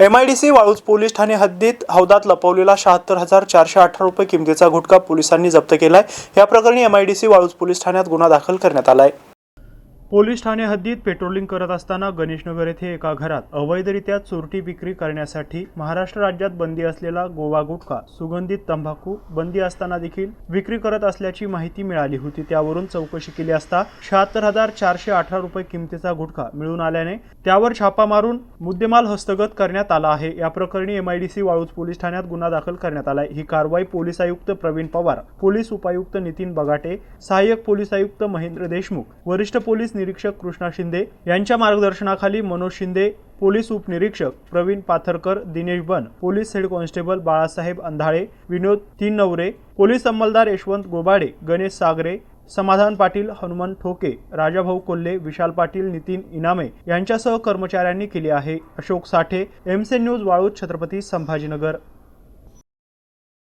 MIDC Waluj police Thane हद्दीत हौदात लपवलेला शहात्तर हजार चारशे अठरा रुपये किमतीचा गुटखा पोलिसांनी जप्त केलाय. या प्रकरणी एमआयडीसी वाळूज पोलीस ठाण्यात गुन्हा दाखल करण्यात आलाय. पोलीस ठाणे हद्दीत पेट्रोलिंग करत असताना गणेशनगर येथे एका घरात अवैधरित्या चोरटी विक्री करण्यासाठी महाराष्ट्र राज्यात बंदी असलेला गोवा गुटखा सुगंधित तंबाखू बंदी असताना देखील विक्री करत असल्याची माहिती मिळाली होती. त्यावरून चौकशी केली असता शहात्तर हजार चारशे अठरा रुपये किमतीचा गुटखा मिळून आल्याने त्यावर छापा मारून मुद्देमाल हस्तगत करण्यात आला आहे. या प्रकरणी एमआयडीसी वाळूज पोलीस ठाण्यात गुन्हा दाखल करण्यात आलाय. ही कारवाई पोलीस आयुक्त प्रवीण पवार पोलीस उपायुक्त नितीन बगाटे सहाय्यक पोलीस आयुक्त महेंद्र देशमुख वरिष्ठ पोलीस निरीक्षक कृष्णा शिंदे यांच्या मार्गदर्शनाखाली मनोज शिंदे पोलीस उपनिरीक्षक Pravin Pathrkar Dinesh Ban police head constable Balasaheb Andhale Vinod तीन नवरे पोलीस अंमलदार यशवंत गोबाडे गणेश सागरे समाधान पाटील हनुमान ठोके राजाभाऊ कोल्हे विशाल पाटील नितीन इनामे यांच्यासह कर्मचाऱ्यांनी केली आहे. अशोक साठे एमसे न्यूज वाळूत छत्रपती संभाजीनगर.